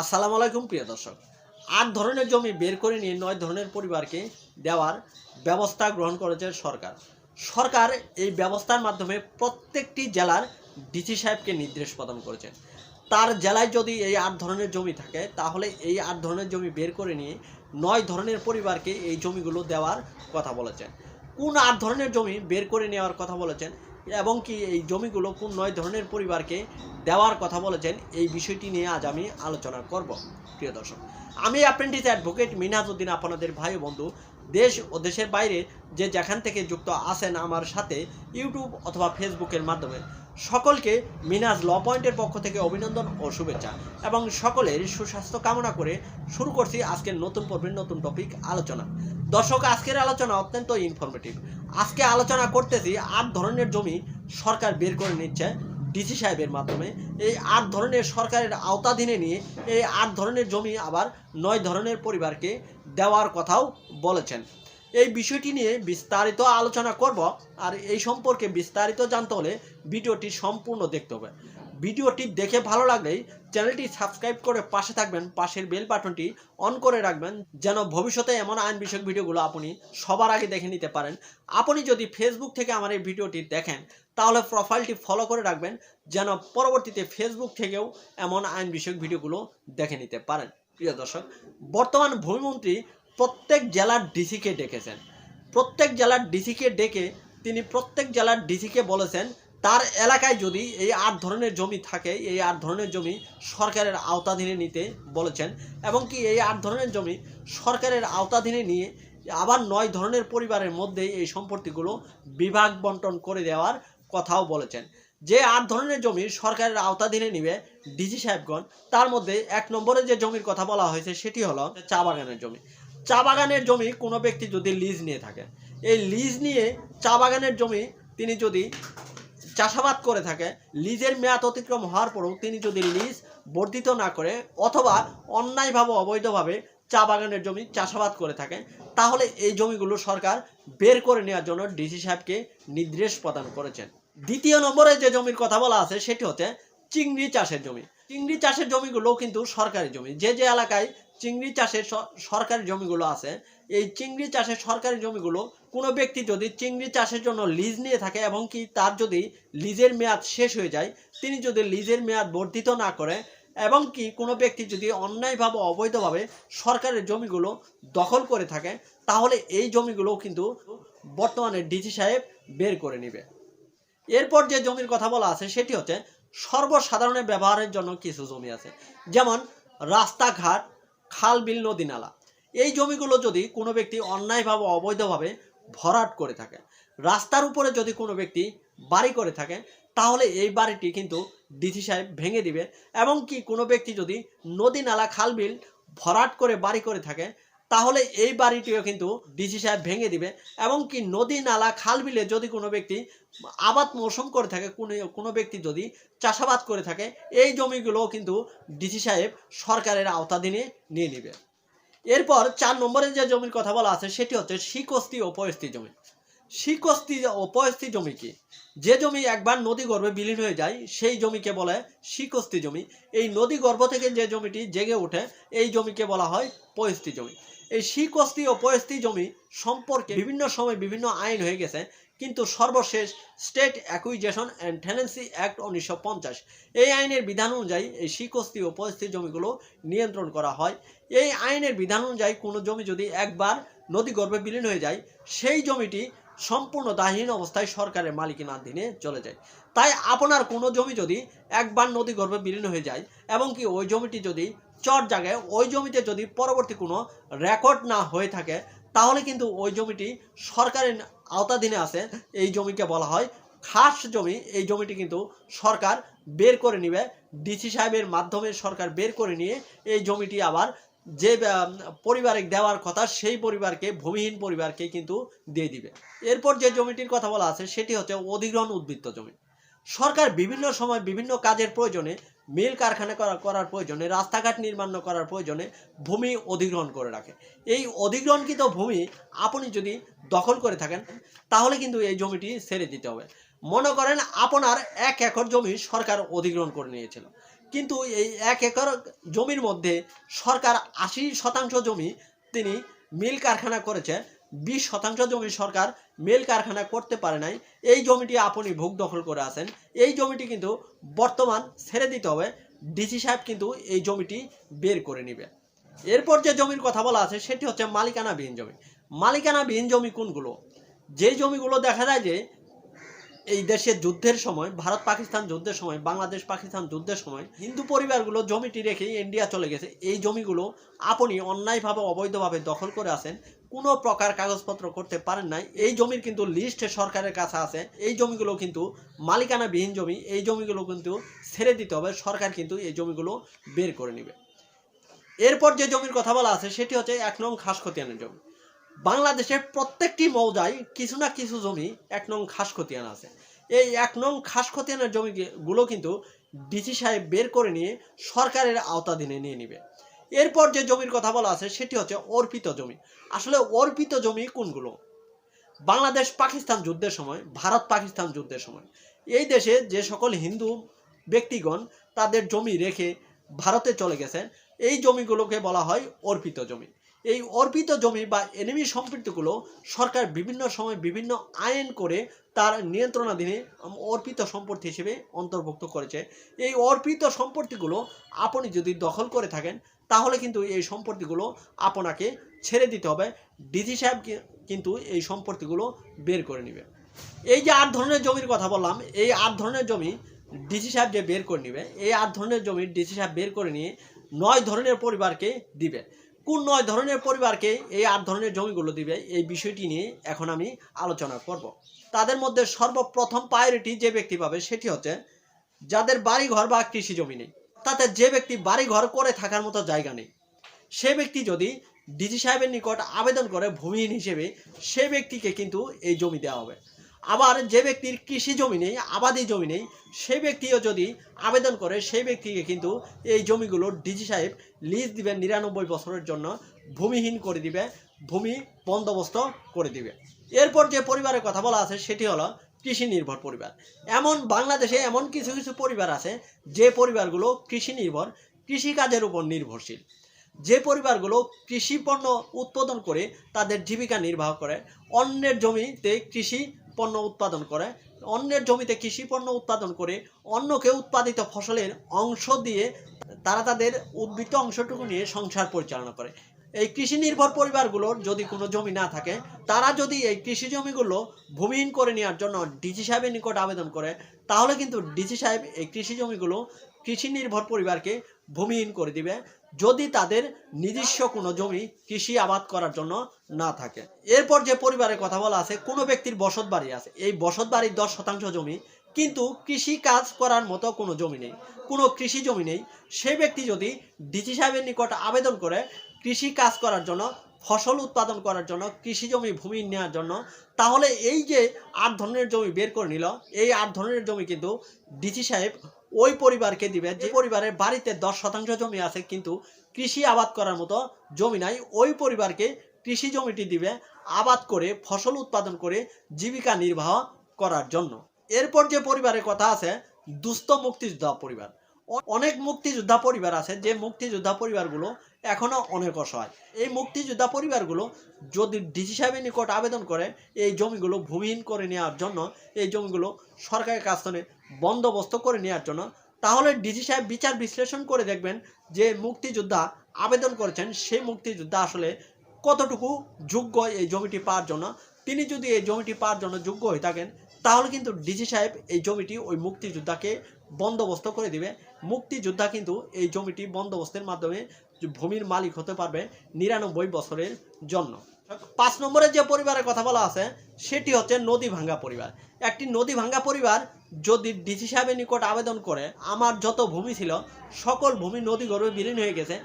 আসসালামু আলাইকুম প্রিয় দর্শক। আট ধরনের জমি বের করে নিয়ে নয় ধরনের পরিবারকে দেওয়ার ব্যবস্থা গ্রহণ করেছে সরকার। সরকার এই ব্যবস্থার মাধ্যমে প্রত্যেকটি জেলার ডিসি সাহেবকে নির্দেশ প্রদান করেছেন তার জেলায় যদি এই আট ধরনের জমি থাকে, তাহলে এই আট ধরনের জমি বের করে নিয়ে নয় ধরনের পরিবারকে এই জমিগুলো দেওয়ার কথা বলেছেন। কোন আট ধরনের জমি বের করে নেওয়ার কথা বলেছেন এবং কি এই জমিগুলো কোন নয় ধরনের পরিবারকে দেওয়ার কথা বলেছেন, এই বিষয়টি নিয়ে আজ আমি আলোচনা করব। প্রিয় দর্শক, আমি অ্যাপ্রেন্টিস অ্যাডভোকেট মিনহাজউদ্দিন আপনাদের ভাই বন্ধু, দেশ ও দেশের বাইরে যে যেখান থেকে যুক্ত আছেন আমার সাথে ইউটিউব অথবা ফেসবুকের মাধ্যমে। সকলকে মিনাজ ল পয়েন্টের পক্ষ থেকে অভিনন্দন ও শুভেচ্ছা এবং সকলের সুস্বাস্থ্য কামনা করে শুরু করছি আজকের নতুন পর্বের নতুন টপিক আলোচনা। দর্শক, আজকের আলোচনা অত্যন্ত ইনফরমেটিভ আজকে আলোচনা করতেছি আট ধরনের জমি সরকার বের করে নিচ্ছে ডিসি সাহেবের মাধ্যমে। এই আট ধরনের সরকারের আওতাধীনে নিয়ে এই আট ধরনের জমি আবার নয় ধরনের পরিবারকে দেওয়ার কথাও বলেছেন। এই বিষয়টি নিয়ে বিস্তারিত আলোচনা করব আর এই সম্পর্কে বিস্তারিত জানতে হলে ভিডিওটি সম্পূর্ণ দেখতে হবে। ভিডিওটি দেখে ভালো লাগলেই চ্যানেলটি সাবস্ক্রাইব করে পাশে থাকবেন, পাশের বেল বাটনটি অন করে রাখবেন যেন ভবিষ্যতে এমন আইন বিষয়ক ভিডিওগুলো আপনি সবার আগে দেখে নিতে পারেন। আপনি যদি ফেসবুক থেকে আমার এই ভিডিওটি দেখেন, তাহলে প্রোফাইলটি ফলো করে রাখবেন যেন পরবর্তীতে ফেসবুক থেকেও এমন আইন বিষয়ক ভিডিওগুলো দেখে নিতে পারেন। প্রিয় দর্শক, বর্তমান ভূমিমন্ত্রী প্রত্যেক জেলার ডিসিকে ডেকেছেন। প্রত্যেক জেলার ডিসিকে ডেকে তিনি প্রত্যেক জেলার ডিসিকে বলেছেন, তার এলাকায় যদি এই আট ধরনের জমি থাকে, এই আট ধরনের জমি সরকারের আওতাধীনে নিতে বলেছেন এবং কি এই আট ধরনের জমি সরকারের আওতাধীনে নিয়ে আবার নয় ধরনের পরিবারের মধ্যে এই সম্পত্তিগুলো বিভাগ বন্টন করে দেওয়ার কথাও বলেছেন। যে আট ধরনের জমি সরকারের আওতাধীনে নিবে ডিজি সাহেবগণ, তার মধ্যে এক নম্বরে যে জমির কথা বলা হয়েছে সেটি হলো চা বাগানের জমি। চা বাগানের জমি কোনো ব্যক্তি যদি লিজ নিয়ে থাকে, এই লিজ নিয়ে চা বাগানের জমি তিনি যদি চাষাবাদ করে থাকে, লিজের মেয়াদ অতিক্রম হওয়ার পরেও তিনি যদি লিজ বর্ধিত না করে অথবা অন্যায়ভাবে, অবৈধভাবে চা বাগানের জমি চাষাবাদ করে থাকে, তাহলে এই জমিগুলো সরকার বের করে নেওয়ার জন্য ডিসি সাহেবকে নির্দেশ প্রদান করেছেন। দ্বিতীয় নম্বরে যে জমির কথা বলা আছে, সেটি হচ্ছে চিংড়ি চাষের জমি। চিংড়ি চাষের জমিগুলো কিন্তু সরকারি জমি। যে যে এলাকায় চিংড়ি চাষের সরকারি জমিগুলো আছে, এই চিংড়ি চাষের সরকারি জমিগুলো কোনো ব্যক্তি যদি চিংড়ি চাষের জন্য লিজ নিয়ে থাকে এবং কি তার যদি লিজের মেয়াদ শেষ হয়ে যায়, তিনি যদি লিজের মেয়াদ বর্ধিত না করে এবং কি কোনো ব্যক্তি যদি অন্যায়ভাবে, অবৈধভাবে সরকারের জমিগুলো দখল করে থাকে, তাহলে এই জমিগুলো কিন্তু বর্তমানে ডিসি সাহেব বের করে নেবে। এরপর যে জমির কথা বলা আছে, সেটি হচ্ছে সর্বসাধারণের ব্যবহারের জন্য কিছু জমি আছে। যেমন রাস্তাঘাট খাল, বিল, নদী, নালা। এই জমিগুলো যদি কোনো ব্যক্তি অন্যায়ভাবে, অবৈধভাবে ভরাট করে থাকে, রাস্তার উপরে যদি কোনো ব্যক্তি বাড়ি করে থাকে, তাহলে এই বাড়িটি কিন্তু ডিসি সাহেব ভেঙে দিবে। এবং কি কোনো ব্যক্তি যদি নদী, নালা, খাল, বিল ভরাট করে বাড়ি করে থাকে তাহলে এই বাড়িটিও কিন্তু ডিসি সাহেব ভেঙে দিবে। এবং কি নদী, নালা, খাল বিলে যদি কোনো ব্যক্তি আবাদ মৌসুম করে থাকে, কোনো কোনো ব্যক্তি যদি চাষাবাদ করে থাকে, এই জমিগুলোও কিন্তু ডিসি সাহেব সরকারের আওতাধীনে নিয়ে নেবে। এরপর চার নম্বরে যে জমির কথা বলা আছে, সেটি হচ্ছে শিকস্তি ও পয়স্তি জমি। শিকস্তি ও পয়স্তি জমি কি? যে জমি একবার নদী গর্ভে বিলীন হয়ে যায়, সেই জমিকে বলে শিকস্তি জমি। এই নদী গর্ভ থেকে যে জমিটি জেগে ওঠে, এই জমিকে বলা হয় পয়স্তি জমি। এই শিকস্তি ও পয়স্তি জমি সম্পর্কে বিভিন্ন সময় বিভিন্ন আইন হয়ে গেছে, কিন্তু সর্বশেষ state acquisition and tenancy act উনিশশো পঞ্চাশ। এই আইনের বিধান অনুযায়ী এই শিকস্তি ও জমিগুলো নিয়ন্ত্রণ করা হয়। এই আইনের বিধান অনুযায়ী কোনো জমি যদি একবার নদী গর্ভে বিলীন হয়ে যায়, সেই জমিটি সম্পূর্ণ দাহীন অবস্থায় সরকারের মালিকানাধীনে চলে যায়। তাই আপনার কোনো জমি যদি একবার নদী গর্ভে বিলীন হয়ে যায় এবং কি ওই জমিটি যদি চর জায়গায়, ওই জমিতে যদি পরবর্তী কোনো রেকর্ড না হয়ে থাকে, তাহলে কিন্তু ওই জমিটি সরকারের আওতাধীনে আছে। এই জমিকে বলা হয় খাস জমি। এই জমিটি কিন্তু সরকার বের করে নেবে। ডিসি সাহেবের মাধ্যমে সরকার বের করে নিয়ে এই জমিটি আবার যে আহ, পরিবারে দেওয়ার কথা সেই পরিবারকে ভূমিহীন পরিবারকে কিন্তু দিয়ে দিবে। এরপর যে জমিটির কথা বলা আছে সেটি হচ্ছে অধিগ্রহণ উদ্বৃত্ত জমি। সরকার বিভিন্ন সময় বিভিন্ন কাজের প্রয়োজনে মিল কারখানা করা করার প্রয়োজনে রাস্তাঘাট নির্মাণ করার প্রয়োজনে ভূমি অধিগ্রহণ করে রাখে। এই অধিগ্রহণকৃত ভূমি আপনি যদি দখল করে থাকেন তাহলে কিন্তু এই জমিটি ছেড়ে দিতে হবে। মনে করেন আপনার এক একর জমি সরকার অধিগ্রহণ করে নিয়েছিল। কিন্তু এই এক একর জমির মধ্যে সরকার আশি শতাংশ জমি তিনি মিল কারখানা করেছে। বিশ শতাংশ জমি সরকার মিল কারখানা করতে পারে নাই। এই জমিটি আপনি ভোগ দখল করে আছেন। এই জমিটি কিন্তু বর্তমান ছেড়ে দিতে হবে। ডিসি সাহেব কিন্তু এই জমিটি বের করে নেবে। এরপর যে জমির কথা বলা আছে, সেটি হচ্ছে মালিকানা মালিকানাবিহীন জমি। মালিকানা মালিকানাবিহীন জমি কোনগুলো? যে জমিগুলো দেখা যায় যে এই দেশের যুদ্ধের সময়, ভারত পাকিস্তান যুদ্ধের সময়, বাংলাদেশ পাকিস্তান যুদ্ধের সময়, হিন্দু পরিবারগুলো জমিটি রেখে ইন্ডিয়া চলে গেছে। এই জমিগুলো আপনি অন্যায়ভাবে, অবৈধভাবে দখল করে আছেন, কোনো প্রকার কাগজপত্র করতে পারেন নাই। এই জমির কিন্তু লিস্ট সরকারের কাছে আছে। এই জমিগুলো কিন্তু মালিকানাবিহীন জমি। এই জমিগুলো কিন্তু ছেড়ে দিতে হবে। সরকার কিন্তু এই জমিগুলো বের করে নেবে। এরপর যে জমির কথা বলা আছে, সেটি হচ্ছে এক নং খাস খতিয়ানের জমি। বাংলাদেশের প্রত্যেকটি মৌজায় কিছু না কিছু জমি এক নং খাস খতিয়ান আছে। এই এক নং খাস খতিয়ানের জমিগুলো কিন্তু ডিসি সাহেব বের করে নিয়ে সরকারের আওতাধীনে নিয়ে নিবে। এরপর যে জমির কথা বলা আছে, সেটি হচ্ছে অর্পিত জমি। আসলে অর্পিত জমি কোনগুলো? বাংলাদেশ পাকিস্তান যুদ্ধের সময়, ভারত পাকিস্তান যুদ্ধের সময়। এই দেশে যে সকল হিন্দু ব্যক্তিগণ তাদের জমি রেখে ভারতে চলে গেছেন, এই জমিগুলোকে বলা হয় অর্পিত জমি। এই অর্পিত জমি বা এনিমি সম্পত্তিগুলো সরকার বিভিন্ন সময় বিভিন্ন আইন করে তার নিয়ন্ত্রণাধীনে অর্পিত সম্পত্তি হিসেবে অন্তর্ভুক্ত করেছে। এই অর্পিত সম্পত্তিগুলো আপনি যদি দখল করে থাকেন, তাহলে কিন্তু এই সম্পত্তিগুলো আপনাকে ছেড়ে দিতে হবে। ডিসি সাহেব কিন্তু এই সম্পত্তিগুলো বের করে নেবে। এই যে আট ধরনের জমির কথা বললাম, এই আট ধরনের জমি ডিসি সাহেব যে বের করে নেবে, এই আট ধরনের জমি ডিসি সাহেব বের করে নিয়ে নয় ধরনের পরিবারকে দিবে। কোন নয় ধরনের পরিবারকে এই আট ধরনের জমিগুলো দিবে, এই বিষয়টি নিয়ে এখন আমি আলোচনা করব। তাদের মধ্যে সর্বপ্রথম প্রায়োরিটি যে ব্যক্তি পাবে সেটি হচ্ছে যাদের বাড়ি ঘর বা কৃষি জমি নেই। তাতে যে ব্যক্তি বাড়ি ঘর করে থাকার মতো জায়গা নেই, সে ব্যক্তি যদি ডিজি সাহেবের নিকট আবেদন করে ভূমিহীন হিসেবে, সে ব্যক্তিকে কিন্তু এই জমি দেওয়া হবে। আবার যে ব্যক্তির কৃষি জমি নেই, আবাদি জমি নেই, সেই ব্যক্তিও যদি আবেদন করে, সেই ব্যক্তিকে কিন্তু এই জমিগুলো ডিজি সাহেব লিজ দিবে নিরানব্বই বছরের জন্য, ভূমিহীন করে দিবে, ভূমি বন্দোবস্ত করে দিবে। এরপর যে পরিবারের কথা বলা আছে, সেটি হলো কৃষি নির্ভর পরিবার। এমন বাংলাদেশে এমন কিছু কিছু পরিবার আছে, যে পরিবারগুলো কৃষি নির্ভর কৃষিকাজের উপর নির্ভরশীল। যে পরিবারগুলো কৃষি পণ্য উৎপাদন করে, তাদের জীবিকা নির্বাহ করে, অন্যের জমিতে কৃষি পণ্য উৎপাদন করে, অন্যের জমিতে কৃষি পণ্য উৎপাদন করে, অন্যকে উৎপাদিত ফসলের অংশ দিয়ে তারা তাদের উদ্বৃত্ত অংশটুকু নিয়ে সংসার পরিচালনা করে। এই কৃষি নির্ভর পরিবারগুলোর যদি কোনো জমি না থাকে, তারা যদি এই কৃষি জমিগুলো ভূমিহীন করে নেওয়ার জন্য ডিসি সাহেবের নিকট আবেদন করে, তাহলে কিন্তু ডিসি সাহেব এই কৃষি জমিগুলো কৃষি নির্ভর পরিবারকে ভূমিহীন করে দিবে যদি তাদের নিজস্ব কোনো জমি কৃষি আবাদ করার জন্য না থাকে। এরপর যে পরিবারের কথা বলা আছে, কোনো ব্যক্তির বসত বাড়ি আছে। এই বসত বাড়ির দশ শতাংশ জমি কিন্তু কৃষি কাজ করার মতো কোনো জমি নেই, কোনো কৃষি জমি নেই। সে ব্যক্তি যদি ডিসি সাহেবের নিকট আবেদন করে কৃষি কাজ করার জন্য, ফসল উৎপাদন করার জন্য, কৃষি জমি ভূমি নেওয়ার জন্য, তাহলে এই যে আট ধরনের জমি বের করে নিল, এই আট ধরনের জমি কিন্তু ডিসি সাহেব ওই পরিবারকে দিবে যে পরিবারের বাড়িতে দশ শতাংশ জমি আছে কিন্তু কৃষি আবাদ করার মতো জমি নাই। ওই পরিবারকে কৃষি জমিটি দিবে আবাদ করে ফসল উৎপাদন করে জীবিকা নির্বাহ করার জন্য। এরপর যে পরিবারের কথা আছে দুস্থ মুক্তিযোদ্ধা পরিবার। অনেক মুক্তিযোদ্ধা পরিবার আছে, যে মুক্তিযোদ্ধা পরিবারগুলো এখনও অনেক অসহায় এই মুক্তিযোদ্ধা পরিবারগুলো যদি ডিসি সাহেবের নিকট আবেদন করে, এই জমিগুলো ভূমিহীন করে নেওয়ার জন্য, এই জমিগুলো সরকারের কাছ থেকে বন্দোবস্ত করে নেওয়ার জন্য, তাহলে ডিসি সাহেব বিচার বিশ্লেষণ করে দেখবেন যে মুক্তিযোদ্ধা আবেদন করেছেন, সেই মুক্তিযোদ্ধা আসলে কতটুকু যোগ্য এই জমিটি পাওয়ার জন্য। তিনি যদি এই জমিটি পাওয়ার জন্য যোগ্য হয়ে থাকেন, তাহলে কিন্তু ডিসি সাহেব এই জমিটি ওই মুক্তিযোদ্ধাকে বন্দোবস্ত করে দিবে। মুক্তিযোদ্ধা কিন্তু এই জমিটি বন্দোবস্তের মাধ্যমে ভূমির মালিক হতে পারবে নিরানব্বই বছরের জন্য। পাঁচ নম্বরে যে পরিবারের কথা বলা আছে, সেটি হচ্ছে নদী ভাঙ্গা পরিবার। একটি নদী ভাঙ্গা পরিবার যদি ডিসি সাহেবের নিকট আবেদন করে, আমার যত ভূমি ছিল, সকল ভূমি নদী গর্ভে বিলীন হয়ে গেছে,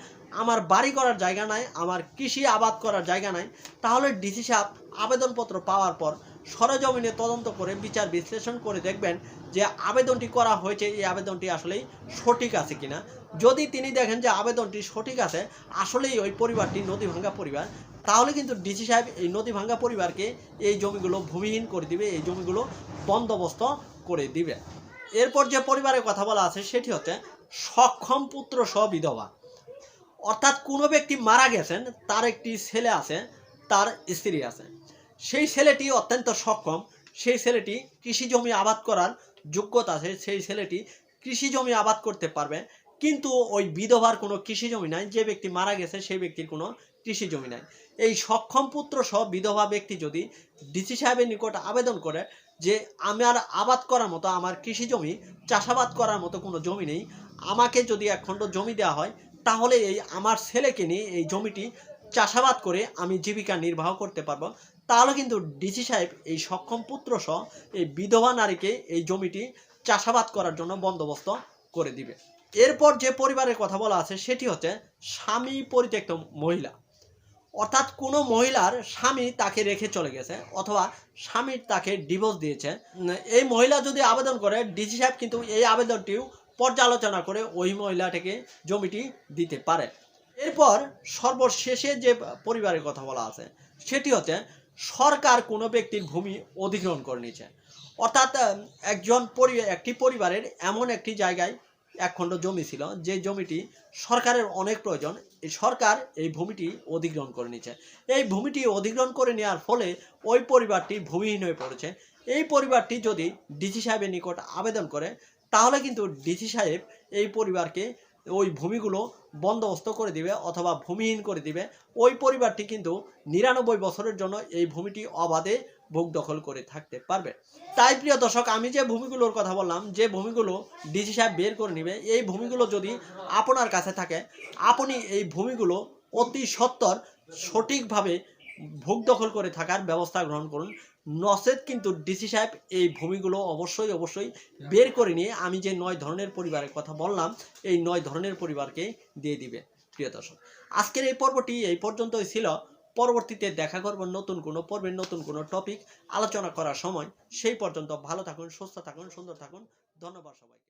আমার বাড়ি করার জায়গা নাই, আমার কৃষি আবাদ করার জায়গা নাই, তাহলে ডিসি সাহেব আবেদনপত্র পাওয়ার পর সরজমিনে তদন্ত করে বিচার বিশ্লেষণ করে দেখবেন যে আবেদনটি করা হয়েছে, এই আবেদনটি আসলেই সঠিক আছে কিনা। যদি তিনি দেখেন যে আবেদনটি সঠিক আছে, আসলেই ওই পরিবারটি নদী ভাঙ্গা পরিবার, তাহলে কিন্তু ডিসি সাহেব এই নদী ভাঙ্গা পরিবারকে এই জমিগুলো ভূমিহীন করে দিবে, এই জমিগুলো বন্দোবস্ত করে দিবে। এরপর যে পরিবারের কথা বলা আছে, সেটি হচ্ছে সক্ষম পুত্র সহ বিধবা। অর্থাৎ কোনো ব্যক্তি মারা গেছেন, তার একটি ছেলে আছে, তার স্ত্রী আছে। সেই ছেলেটি অত্যন্ত সক্ষম, সেই ছেলেটি কৃষি জমি আবাদ করার যোগ্যতা আছে, সেই ছেলেটি কৃষি জমি আবাদ করতে পারবে। কিন্তু ওই বিধবার কোনো কৃষি জমি নাই, যে ব্যক্তি মারা গেছে সেই ব্যক্তির কোনো কৃষি জমি নাই। এই সক্ষম পুত্র সহ বিধবা ব্যক্তি যদি ডিসি সাহেবের নিকট আবেদন করে যে আমার আবাদ করার মতো, আমার কৃষি জমি, চাষাবাদ করার মতো কোনো জমি নেই, আমাকে যদি এক খণ্ড জমি দেওয়া হয়, তাহলে এই আমার ছেলেকে নিয়ে এই জমিটি চাষাবাদ করে আমি জীবিকা নির্বাহ করতে পারব। তাহলে কিন্তু ডিসি সাহেব এই সক্ষম পুত্র সহ এই বিধবা নারীকে এই জমিটি চাষাবাদ করার জন্য বন্দোবস্ত করে দিবে। এরপর যে পরিবারের কথা বলা আছে, সেটি হচ্ছে স্বামী পরিত্যক্ত মহিলা। অর্থাৎ কোনো মহিলার স্বামী তাকে রেখে চলে গেছে অথবা স্বামী তাকে ডিভোর্স দিয়েছে। এই মহিলা যদি আবেদন করে, ডিসি সাহেব কিন্তু এই আবেদনটিও পর্যালোচনা করে ওই মহিলাটিকে জমিটি দিতে পারে। এরপর সর্বশেষে যে পরিবারের কথা বলা আছে, সেটি হচ্ছে সরকার কোনো ব্যক্তির ভূমি অধিগ্রহণ করে নিয়েছে। অর্থাৎ একজন একটি পরিবারের এমন একটি জায়গায় এক খণ্ড জমি ছিল, যে জমিটি সরকারের অনেক প্রয়োজন। এই সরকার এই ভূমিটি অধিগ্রহণ করে নিয়েছে। এই ভূমিটি অধিগ্রহণ করে নেওয়ার ফলে ওই পরিবারটি ভূমিহীন হয়ে পড়েছে। এই পরিবারটি যদি ডিসি সাহেবের নিকট আবেদন করে, তাহলে কিন্তু ডিসি সাহেব এই পরিবারকে ওই ভূমিগুলো বন্দোবস্ত করে দিবে অথবা ভূমিহীন করে দিবে। ওই পরিবারটি কিন্তু নিরানব্বই বছরের জন্য এই ভূমিটি অবাধে ভোগ দখল করে থাকতে পারবে। তাই প্রিয় দর্শক, আমি যে ভূমিগুলোর কথা বললাম, যে ভূমিগুলো ডিসি সাহেব বের করে নেবে, এই ভূমিগুলো যদি আপনার কাছে থাকে, আপনি এই ভূমিগুলো অতি সত্বর সঠিকভাবে ভোগ দখল করে থাকার ব্যবস্থা গ্রহণ করুন। নচেত কিন্তু ডিসি সাহেব এই ভূমিগুলো অবশ্যই অবশ্যই বের করে নিয়ে আমি যে নয় ধরনের পরিবারের কথা বললাম, এই নয় ধরনের পরিবারকে দিয়ে দিবে, প্রিয় দর্শক। আজকের এই পর্বটি এই পর্যন্তই ছিল। পরবর্তীতে দেখা করব নতুন কোনো পর্বের নতুন কোনো টপিক আলোচনা করার সময়। সেই পর্যন্ত ভালো থাকুন, সুস্থ থাকুন, সুন্দর থাকুন। ধন্যবাদ সবাইকে।